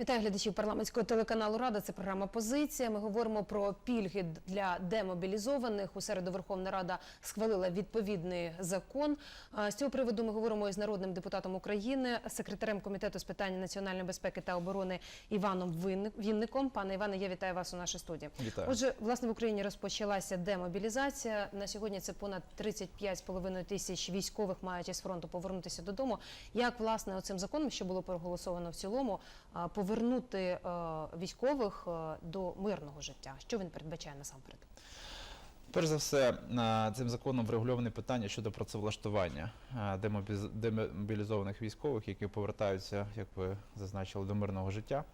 Вітаю глядачів парламентського телеканалу Рада. Це програма Позиція. Ми говоримо про пільги для демобілізованих. У середу Верховна Рада схвалила відповідний закон. З цього приводу ми говоримо із народним депутатом України, секретарем комітету з питань національної безпеки та оборони Іваном Вінником. Пане Іване, я вітаю вас у нашій студії. Вітаю. Отже, власне в Україні розпочалася демобілізація. На сьогодні це понад 35,5 тисяч військових мають із фронту повернутися додому. Як власне оцим законом, що було проголосовано в цілому, а, повернути е, військових е, до мирного життя? Що він передбачає насамперед? Перш за все, цим законом врегульоване питання щодо працевлаштування демобілізованих військових, які повертаються, як ви зазначили, до мирного життя.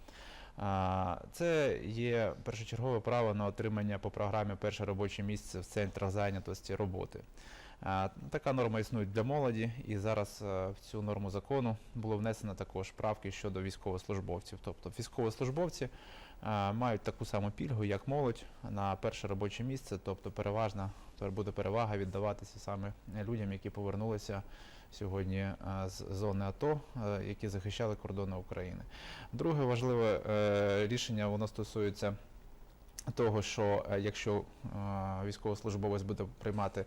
Це є першочергове право на отримання по програмі перше робоче місце в центрах зайнятості роботи. Така норма існує для молоді, і зараз е, в цю норму закону було внесено також правки щодо військовослужбовців. Тобто військовослужбовці е, мають таку саму пільгу, як молодь на перше робоче місце, тобто переважна буде перевага віддаватися саме людям, які повернулися сьогодні е, з зони АТО, які захищали кордони України. Друге важливе рішення воно стосується того, що якщо військовослужбовець буде приймати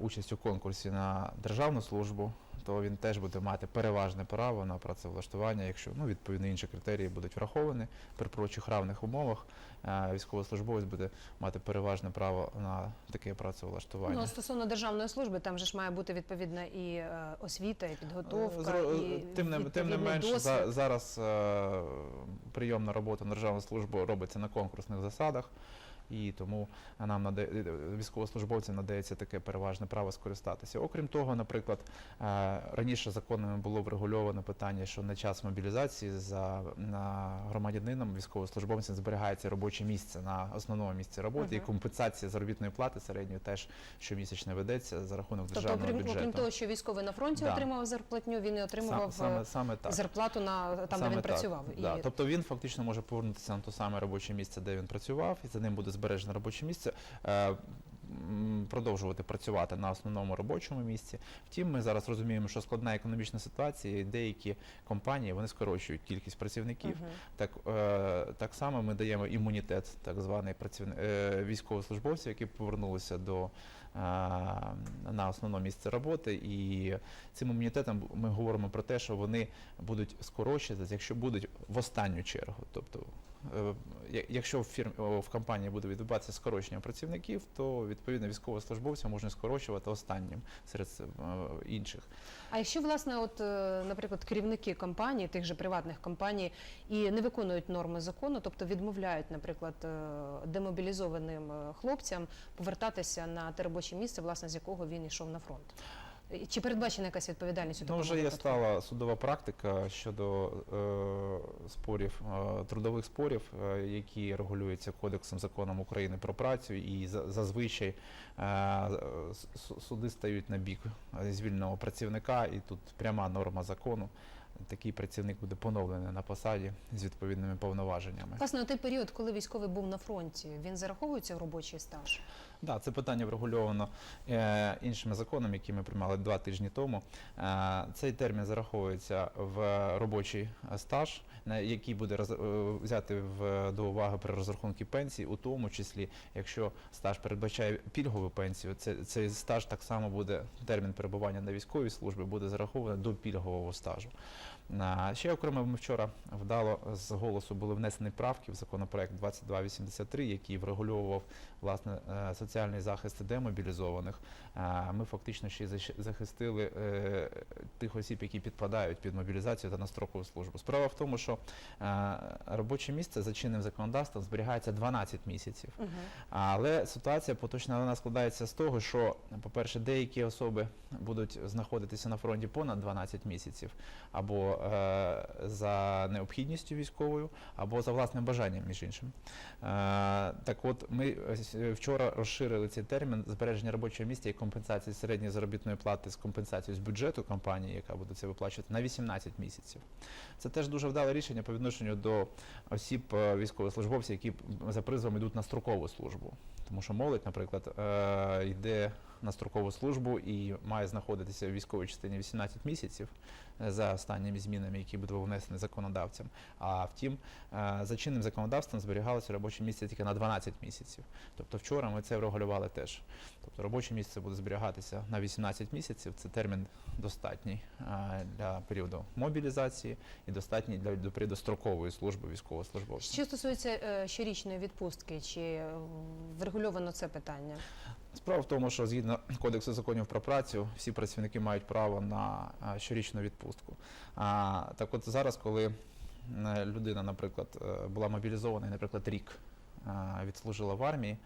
участь у конкурсі на державну службу, то він теж буде мати переважне право на працевлаштування, якщо ну, відповідно інші критерії будуть враховані при прочих равних умовах. е, Військовослужбовець буде мати переважне право на таке працевлаштування. Ну стосовно державної служби, там же ж має бути відповідна і е, освіта, і підготовка, Зро- і тим, не, тим не відповідний менш, досвід. за, зараз е, прийомна робота на державну службу робиться на конкурсних засадах, і тому нам наде, військовослужбовцям надається таке переважне право скористатися. Окрім того, наприклад, е, раніше законами було врегульовано питання, що на час мобілізації за громадянином військовослужбовцям зберігається робоче місце на основному місці роботи, і компенсація заробітної плати середньої теж щомісячно ведеться за рахунок Тобто, державного окрім, бюджету. окрім того, що військовий на фронті Да. отримав зарплатню, він і отримував Сам- саме, е, саме так. зарплату на там, Саме де він так, працював. Да. І Тобто він фактично може повернутися на те саме робоче місце, де він працював, і за ним буде збережене робоче місце. е, Продовжувати працювати на основному робочому місці. Втім, ми зараз розуміємо, що складна економічна ситуація, і деякі компанії вони скорочують кількість працівників. Мгм. Так, е, так само ми даємо імунітет, так званий працівник е, військовослужбовців, які повернулися до е, на основне місце роботи. І цим імунітетом ми говоримо про те, що вони будуть скорочуватися, якщо будуть в останню чергу. Тобто, якщо в фірмі в компанії буде відбуватися скорочення працівників, то відповідно військовослужбовців можна скорочувати останнім серед е, інших. А якщо власне, от, е, наприклад, керівники компаній, тих же приватних компаній, і не виконують норми закону, тобто відмовляють, наприклад, е, демобілізованим е, хлопцям повертатися на те робоче місце, власне, з якого він йшов на фронт. Чи передбачена якась відповідальність у Ну, вже є стала судова практика щодо е, спорів, е, трудових спорів, е, які регулюються Кодексом законом України про працю, і за- зазвичай е, суди стають на бік звільного працівника, і тут пряма норма закону. Такий працівник буде поновлений на посаді з відповідними повноваженнями. Власне, той період, коли військовий був на фронті, він зараховується в робочий стаж? Да, це питання врегульовано е, іншими законами, які ми приймали два тижні тому. Е, цей термін зараховується в робочий стаж, на який буде роз, е, взяти в, до уваги при розрахунку пенсії, у тому числі, якщо стаж передбачає пільгову пенсію, це, цей стаж так само буде термін перебування на військовій службі буде зарахований до пільгового стажу. Ще окремо ми вчора вдало з голосу були внесені правки в законопроект 2283, який врегульовував власне е, соціальний захист демобілізованих. Ми фактично ще й захистили е, тих осіб, які підпадають під мобілізацію та на строкову службу. Справа в тому, що е, робоче місце за чинним законодавством зберігається 12 місяців. Угу. Але ситуація поточна вона складається з того, що, по-перше, деякі особи будуть знаходитися на фронті понад 12 місяців, або е, за необхідністю військовою, або за власним бажанням, між іншим. Е, так от, ми е, вчора розширили цей термін збереження робочого місця і компенсації середньої заробітної плати з компенсацією з бюджету компанії, яка буде це виплачувати, на 18 місяців. Це теж дуже вдале рішення по відношенню до осіб е, військовослужбовців, які за призовом йдуть на строкову службу. Тому що молодь, наприклад, е, йде на строкову службу і має знаходитися в військовій частині 18 місяців е, за останніми змінами, які будуть внесені законодавцем. А втім, е, за чинним законодавством зберігалося робоче місце тільки на 12 місяців. Тобто вчора ми це врегулювали теж. Тобто робоче місце буде зберігатися на 18 місяців. Це термін достатній е, для періоду мобілізації і достатній для до періоду строкової служби військовослужбовця. Що стосується е, щорічної відпустки, чи врегульовано це питання? Справа в тому, що згідно кодексу законів про працю, всі працівники мають право на щорічну відпустку. А, так от зараз, коли е, людина, наприклад, е, була мобілізована, наприклад, рік відслужила в армії,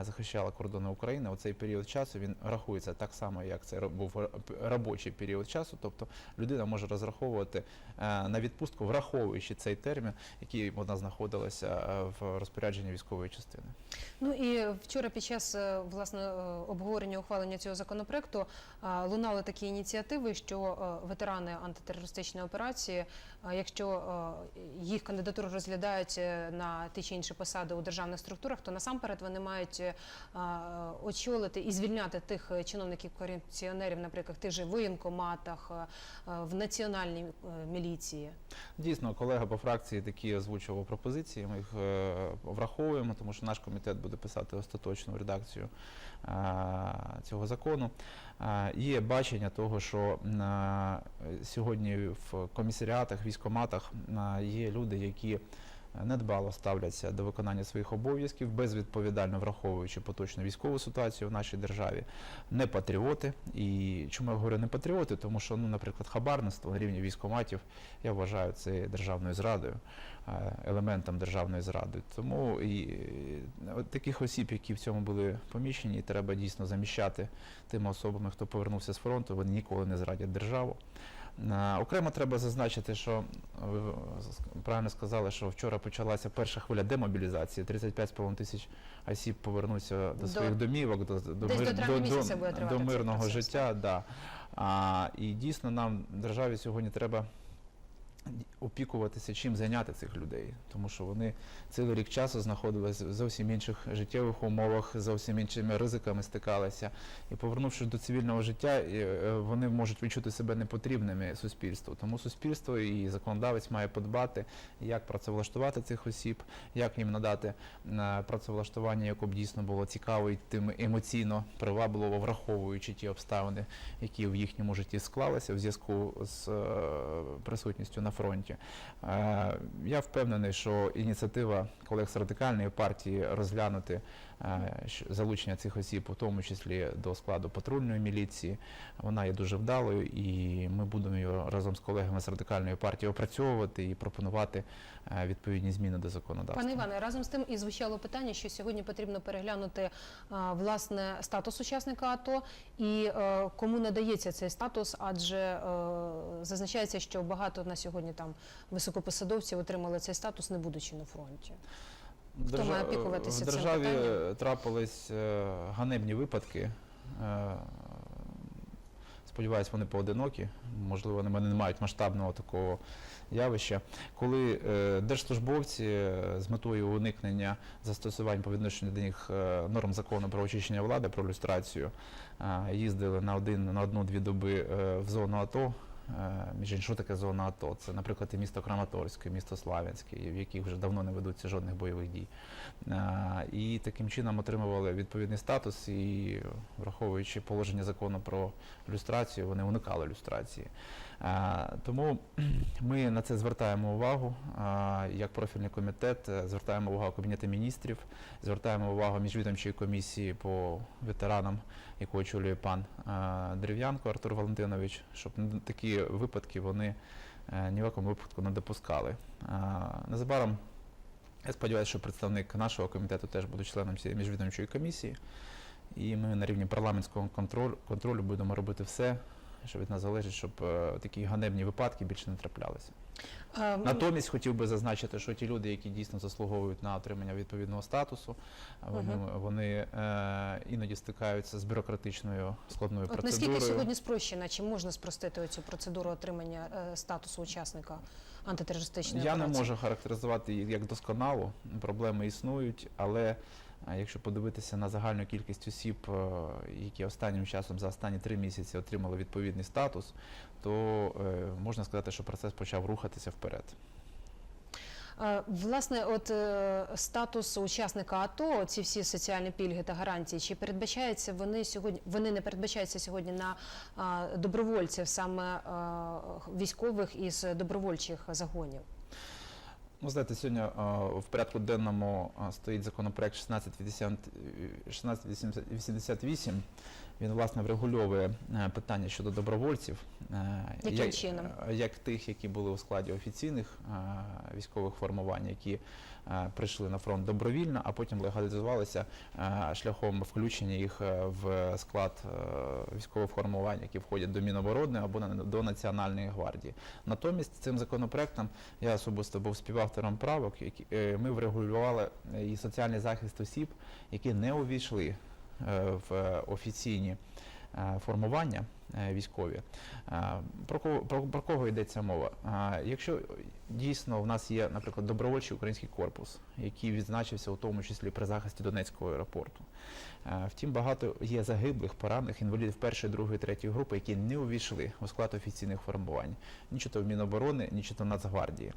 захищала кордони України, у цей період часу він рахується так само, як це був робочий період часу. Тобто людина може розраховувати е, на відпустку, враховуючи цей термін, який вона знаходилася е, в розпорядженні військової частини. Ну і вчора під час е, власне е, обговорення ухвалення цього законопроекту е, лунали такі ініціативи, що е, ветерани антитерористичної операції, е, якщо е, їх кандидатуру розглядають е, на ті чи інші посади у державних структурах, то насамперед вони мають е, очолити і звільняти тих е, чиновників корупціонерів, наприклад, тих же воєнкоматах, е, в національній міліції. Дійсно, колега по фракції такі озвучував пропозиції. Ми їх враховуємо, тому що наш комітет буде писати остаточну редакцію цього закону. Є бачення того, що сьогодні в комісаріатах, військоматах є люди, які недбало ставляться до виконання своїх обов'язків, безвідповідально враховуючи поточну військову ситуацію в нашій державі, не патріоти. І чому я говорю не патріоти? Тому що, ну, наприклад, хабарництво на рівні військоматів я вважаю це державною зрадою, е, елементом державної зради. Тому і таких осіб, які в цьому були поміщені, треба дійсно заміщати тими особами, хто повернувся з фронту, вони ніколи не зрадять державу. Е, Окремо треба зазначити, що ви правильно сказали, що вчора почалася перша хвиля демобілізації. 35,5 тисяч осіб повернуться до своїх домівок, до, до, мир- до до, до мирного життя. Да. А, і дійсно нам державі сьогодні треба опікуватися, чим зайняти цих людей, тому що вони цілий рік часу знаходилися в зовсім інших життєвих умовах, зовсім іншими ризиками стикалися. І повернувшись до цивільного життя, е, вони можуть відчути себе непотрібними суспільству. Тому суспільство і законодавець має подбати, як працевлаштувати цих осіб, як їм надати е, працевлаштування, яке б дійсно було цікаво і тим емоційно привабливо, враховуючи ті обставини, які в їхньому житті склалися в зв'язку з е, присутністю на фронті. Е, Я впевнений, що ініціатива колег з радикальної партії розглянути залучення цих осіб, у тому числі до складу патрульної міліції, вона є дуже вдалою, і ми будемо її разом з колегами з радикальної партії опрацьовувати і пропонувати е, відповідні зміни до законодавства. Пане Іване, разом з тим і звучало питання, що сьогодні потрібно переглянути власне статус учасника АТО і е, кому надається цей статус, адже е, зазначається, що багато на сьогодні там високопосадовців отримали цей статус, не будучи на фронті. Хто має опікуватися в цим державі питанням? трапились е, ганебні випадки. Е, Сподіваюсь, вони поодинокі. Можливо, вони не мають масштабного такого явища, коли е, держслужбовці з метою уникнення застосувань по відношенню до них норм закону про очищення влади, про люстрацію, їздили на один на одну-дві доби в зону АТО. Е, Між іншим, таке зона АТО? Це, наприклад, і місто Краматорське, і місто Славянське, в яких вже давно не ведуться жодних бойових дій. Е, І таким чином отримували відповідний статус, і враховуючи положення закону про люстрацію, вони уникали люстрації. Е, Тому ми на це звертаємо увагу. Як профільний комітет звертаємо увагу Кабінету міністрів, звертаємо увагу міжвідомчої комісії по ветеранам, яку очолює пан е, Дерев'янко Артур Валентинович, щоб такі випадки вони е, ні в якому випадку не допускали. Е, Незабаром я сподіваюся, що представник нашого комітету теж буде членом цієї міжвідомчої комісії. І ми на рівні парламентського контролю будемо робити все, що від нас залежить, щоб е, такі ганебні випадки більше не траплялися. Натомість хотів би зазначити, що ті люди, які дійсно заслуговують на отримання відповідного статусу, вони, вони е, іноді стикаються з бюрократичною складною От процедурою. наскільки сьогодні спрощена, чи можна спростити цю процедуру отримання е, статусу учасника антитерористичної Я не можу характеризувати її як досконалу, проблеми існують, але Якщо подивитися на загальну кількість осіб, е, які останнім часом за останні три місяці отримали відповідний статус, то е, можна сказати, що процес почав рухатися вперед. Власне, от е, статус учасника АТО, ці всі соціальні пільги та гарантії, чи передбачаються вони сьогодні? Вони не передбачаються сьогодні на добровольців, саме військових із добровольчих загонів. Ну, знаєте, сьогодні в порядку денному стоїть законопроект 1680 1688. Він власне врегульовує е, питання щодо добровольців, е, Яким як, чином? е, як тих, які були у складі офіційних військових формувань, які прийшли на фронт добровільно, а потім легалізувалися е, шляхом включення їх е, в склад е, військових формувань, які входять до Міноборони або до Національної гвардії. Натомість цим законопроектом я особисто був співавтором правок, е, ми врегулювали е, і соціальний захист осіб, які не увійшли е, в офіційні е, формування е, військові. Е, Про кого, про, кого йдеться мова? Е, Якщо дійсно в нас є, наприклад, добровольчий український корпус, який відзначився у тому числі при захисті Донецького аеропорту. Е, Втім, багато є загиблих, поранених інвалідів першої, другої, третьої групи, які не увійшли у склад офіційних формувань, ні чи то в Міноборони, ні чи то в Нацгвардії.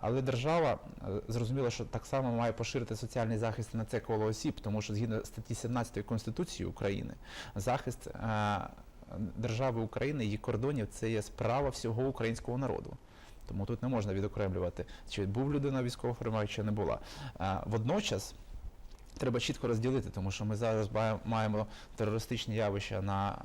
Але держава е, зрозуміла, що так само має поширити соціальний захист на це коло осіб, тому що згідно статті 17 Конституції України захист е, держави України, її кордонів це є справа всього українського народу. Тому тут не можна відокремлювати, чи був людина військово чи не була. Водночас треба чітко розділити, тому що ми зараз маємо терористичні явища на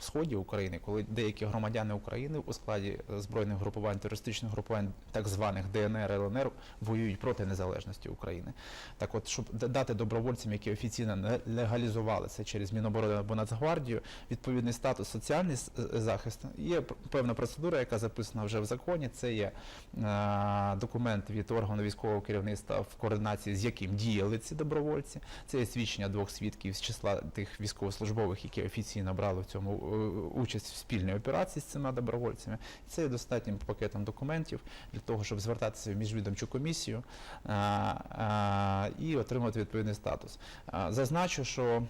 сході України, коли деякі громадяни України у складі збройних групувань, терористичних групувань, так званих ДНР, ЛНР, воюють проти незалежності України. Так от, щоб дати добровольцям, які офіційно не легалізувалися через Міноборони або Нацгвардію, відповідний статус соціальний е, захист, є певна процедура, яка записана вже в законі. Це є е, документ від органу військового керівництва в координації з яким діяли ці добровольці. Це є свідчення двох свідків з числа тих військовослужбових, які офіційно брали в цьому е, участь в спільній операції з цими добровольцями. Це є достатнім пакетом документів для того, щоб звертатися в міжвідомчу комісію а, а, і отримати відповідний статус. А, Зазначу, що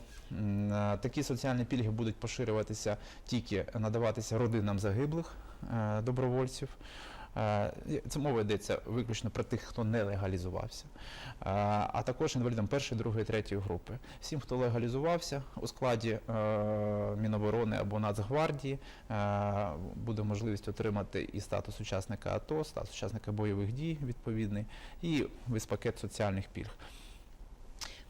а, такі соціальні пільги будуть поширюватися тільки надаватися родинам загиблих е, добровольців. Е, Це мова йдеться виключно про тих, хто не легалізувався, Е, а також інвалідам першої, другої, третьої групи. Всім, хто легалізувався у складі е, Міноборони або Нацгвардії, буде можливість отримати і статус учасника АТО, статус учасника бойових дій відповідний, і весь пакет соціальних пільг.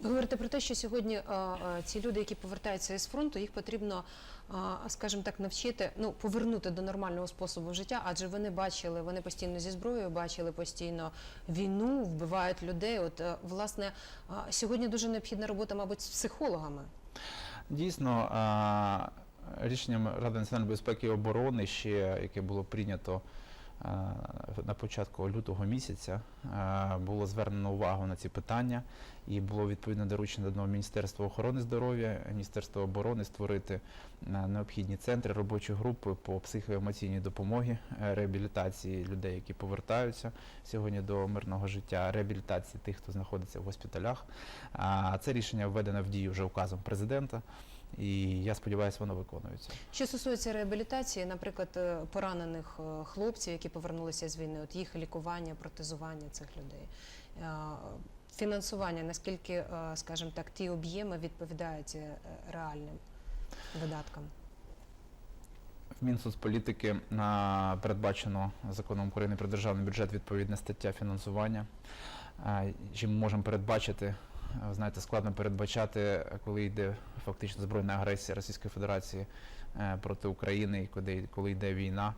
Ви говорите про те, що сьогодні а, а, ці люди, які повертаються із фронту, їх потрібно, а, скажімо так, навчити, ну повернути до нормального способу життя, адже вони бачили, вони постійно зі зброєю бачили постійно війну, вбивають людей. От е, власне а, сьогодні дуже необхідна робота, мабуть, з психологами. Дійсно, а, рішенням Ради національної безпеки і оборони, ще яке було прийнято а, на початку лютого місяця, було звернено увагу на ці питання і було відповідно доручено до Міністерства охорони здоров'я, Міністерства оборони створити необхідні центри, робочі групи по психоемоційній допомогі, е, реабілітації людей, які повертаються сьогодні до мирного життя, реабілітації тих, хто знаходиться в госпіталях. А, Це рішення введено в дію вже указом президента. І я сподіваюся, воно виконується. Що стосується реабілітації, наприклад, е, поранених е, хлопців, які повернулися з війни, от їх лікування, протезування цих людей. Е, Фінансування, наскільки, скажімо так, ті об'єми відповідають реальним видаткам? В Мінсоцполітики передбачено законом України про державний бюджет відповідна стаття фінансування. Чи ми можемо передбачити? А, Знаєте, складно передбачати, коли йде фактично збройна агресія Російської Федерації е, проти України і коли, йде війна.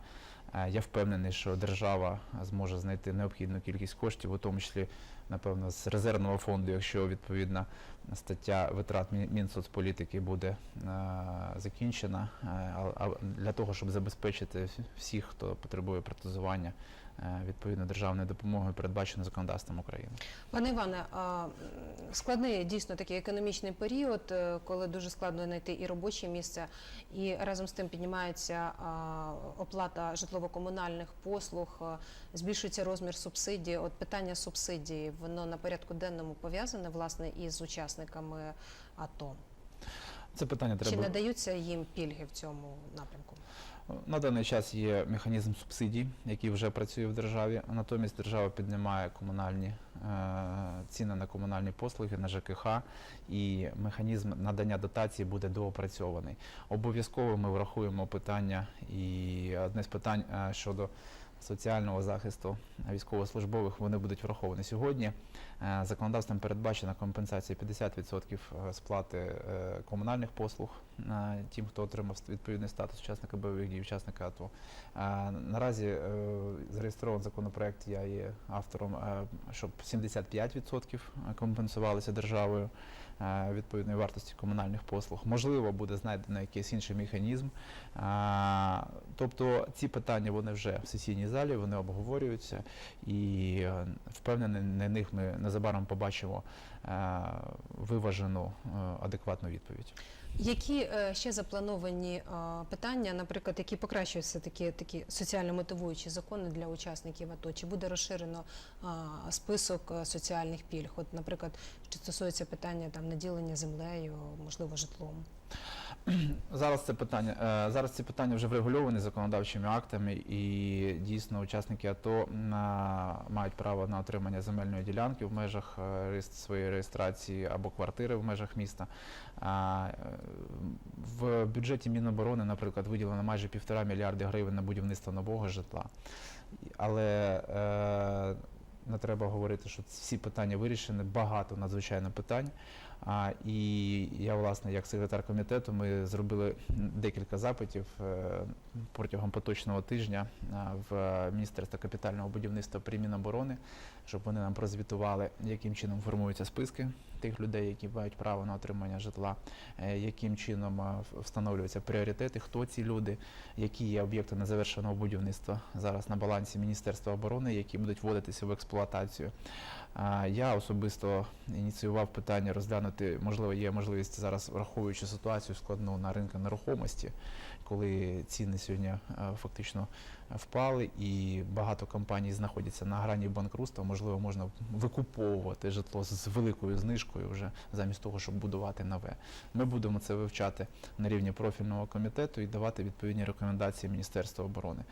Е, Я впевнений, що держава зможе знайти необхідну кількість коштів, у тому числі, напевно, з резервного фонду, якщо відповідна стаття витрат Мінсоцполітики буде е, закінчена, е, а- для того, щоб забезпечити всіх, хто потребує протезування, е, відповідно державної допомоги, передбачено законодавством України. Пане Іване, складний дійсно такий економічний період, е, коли дуже складно знайти і робоче місце, і разом з тим піднімається оплата житлово-комунальних послуг, е, збільшується розмір субсидій. От питання субсидій, воно на порядку денному пов'язане власне із учасниками АТО. Це питання треба Чи надаються їм пільги в цьому напрямку? На даний час є механізм субсидій, який вже працює в державі. Натомість держава піднімає комунальні е, ціни на комунальні послуги на ЖКХ, і механізм надання дотації буде доопрацьований. Обов'язково ми врахуємо питання і одне з питань е, щодо соціального захисту військовослужбових вони будуть враховані сьогодні. Е, Законодавством передбачена компенсація 50% сплати е, комунальних послуг е, тим, хто отримав відповідний статус учасника бойових дій, учасника АТО. Е, Наразі е, зареєстрований законопроект, я є автором, е, щоб 75% компенсувалися державою е, відповідної вартості комунальних послуг. Можливо, буде знайдено якийсь інший механізм. Тобто ці питання вони вже в сесійній залі, вони обговорюються, і е, впевнений, на них ми незабаром побачимо е, виважену, е, адекватну відповідь. Які е, ще заплановані питання, наприклад, які покращуються такі такі соціально мотивуючі закони для учасників АТО? Чи буде розширено список соціальних пільг? От, наприклад, що стосується питання там наділення землею, можливо, житлом? Зараз це питання е, зараз ці питання вже врегульовані законодавчими актами, і дійсно учасники АТО мають право на отримання земельної ділянки в межах е, своєї реєстрації або квартири в межах міста. Е, В бюджеті Міноборони, наприклад, виділено майже півтора мільярди гривень на будівництво нового житла. Але е, не треба говорити, що всі питання вирішені, багато надзвичайно питань. А, і я, власне, як секретар комітету, ми зробили декілька запитів е, протягом поточного тижня в Міністерство капітального будівництва при Міноборони, щоб вони нам прозвітували, яким чином формуються списки тих людей, які мають право на отримання житла, е, яким чином встановлюються пріоритети, хто ці люди, які є об'єкти незавершеного будівництва зараз на балансі Міністерства оборони, які будуть вводитися в експлуатацію. Я особисто ініціював питання розглянути, можливо, є можливість зараз, враховуючи ситуацію складну на ринку нерухомості, коли ціни сьогодні е, фактично впали і багато компаній знаходяться на грані банкрутства, можливо, можна викуповувати житло з великою знижкою вже замість того, щоб будувати нове. Ми будемо це вивчати на рівні профільного комітету і давати відповідні рекомендації Міністерства оборони.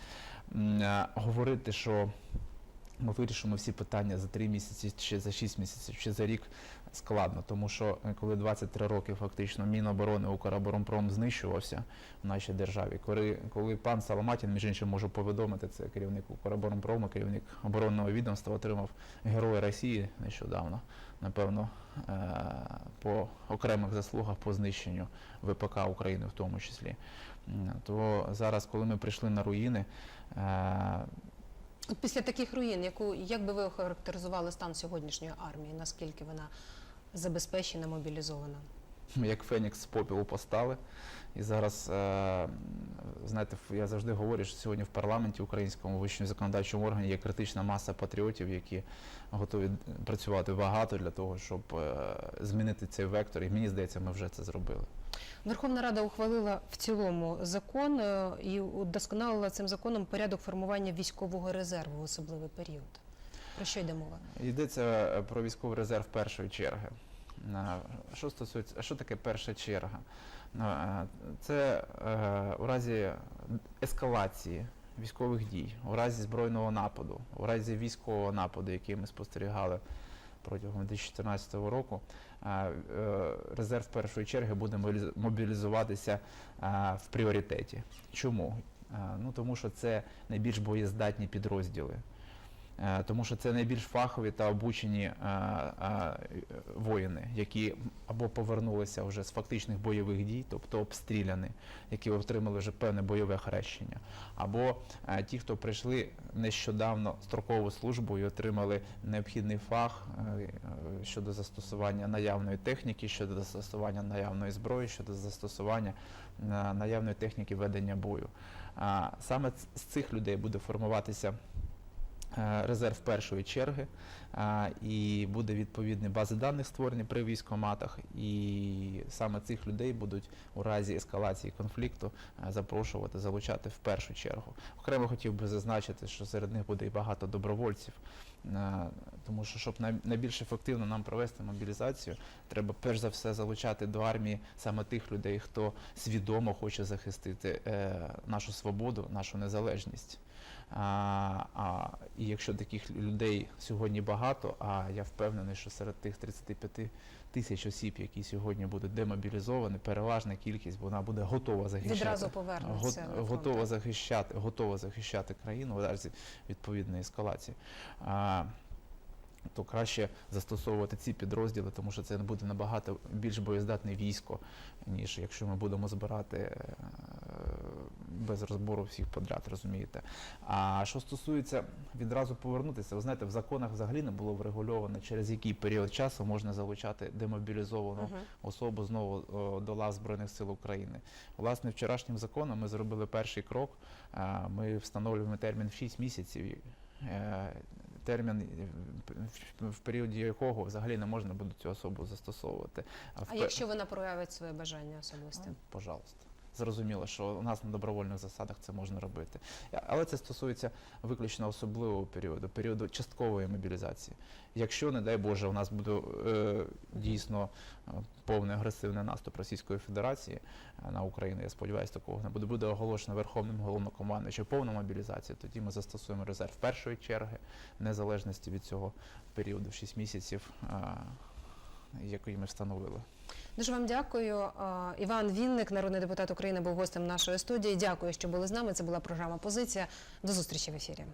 Е, Говорити, що ми вирішимо всі питання за три місяці, чи за шість місяців, чи за рік складно, тому що е, коли 23 роки фактично Міноборони Укроборонпром знищувався в нашій державі, коли, коли пан Соломатін, між іншим, можу повідомити, це керівник Укроборонпрому, керівник оборонного відомства, отримав Героя Росії нещодавно, напевно, е, по окремих заслугах по знищенню ВПК України в тому числі. То зараз, коли ми прийшли на руїни, е, Після таких руїн, яку як би ви охарактеризували стан сьогоднішньої армії? Наскільки вона забезпечена, мобілізована? як Фенікс з попілу постали. І зараз, е, знаєте, я завжди говорю, що сьогодні в парламенті українському вищому законодавчому органі є критична маса патріотів, які готові працювати багато для того, щоб е, змінити цей вектор. І мені здається, ми вже це зробили. Верховна Рада ухвалила в цілому закон е, і удосконалила цим законом порядок формування військового резерву в особливий період. Про що йде мова? Йдеться е, про військовий резерв першої черги. Що стосується, що таке перша черга? Е, Це у разі ескалації військових дій, у разі збройного нападу, у разі військового нападу, який ми спостерігали протягом 2014 року, е, резерв першої черги буде мобіліз- мобілізуватися в пріоритеті. Чому? Ну тому що це найбільш боєздатні підрозділи. Е, тому що це найбільш фахові та обучені е, е, воїни, які або повернулися вже з фактичних бойових дій, тобто обстріляні, які отримали вже певне бойове хрещення, або ті, хто прийшли нещодавно строкову службу і отримали необхідний фах щодо застосування наявної техніки, щодо застосування наявної зброї, щодо застосування наявної техніки ведення бою. Саме з цих людей буде формуватися резерв першої черги, і буде відповідні бази даних створені при військоматах, і саме цих людей будуть у разі ескалації конфлікту е, запрошувати, залучати в першу чергу. Окремо хотів би зазначити, що серед них буде і багато добровольців, е, тому що щоб най- найбільш ефективно нам провести мобілізацію, треба перш за все залучати до армії саме тих людей, хто свідомо хоче захистити е, нашу свободу, нашу незалежність. А, і якщо таких людей сьогодні багато, а я впевнений, що серед тих 35 тисяч осіб, які сьогодні будуть демобілізовані, переважна кількість вона буде готова захищати. Відразу повернуться Го- готова захищати, готова захищати країну в разі відповідної ескалації. А, то краще застосовувати ці підрозділи, тому що це буде набагато більш боєздатне військо, ніж якщо ми будемо збирати е, без розбору всіх подряд, розумієте. А що стосується відразу повернутися, ви знаєте, в законах взагалі не було врегульовано, через який період часу можна залучати демобілізовану Мгм. особу знову о, до лав Збройних сил України. Власне, вчорашнім законом ми зробили перший крок. А, Ми встановлюємо термін в 6 місяців. Е, Термін, в- періоді якого взагалі не можна буде цю особу застосовувати. в А якщо вона проявить своє бажання особисте? Пожалуйста. Зрозуміло, що у нас на добровольних засадах це можна робити. Але це стосується виключно особливого періоду, періоду часткової мобілізації. Якщо, не дай Боже, у нас буде е, дійсно е, повний агресивний наступ Російської Федерації е, на Україну, я сподіваюся, такого не буде. Буде оголошено Верховним головнокомандуючим повна мобілізація, тоді ми застосуємо резерв першої черги, незалежності від цього періоду в 6 місяців, е, який ми встановили. Дуже вам дякую. Іван Вінник, народний депутат України, був гостем нашої студії. Дякую, що були з нами. Це була програма Позиція. До зустрічі в ефірі.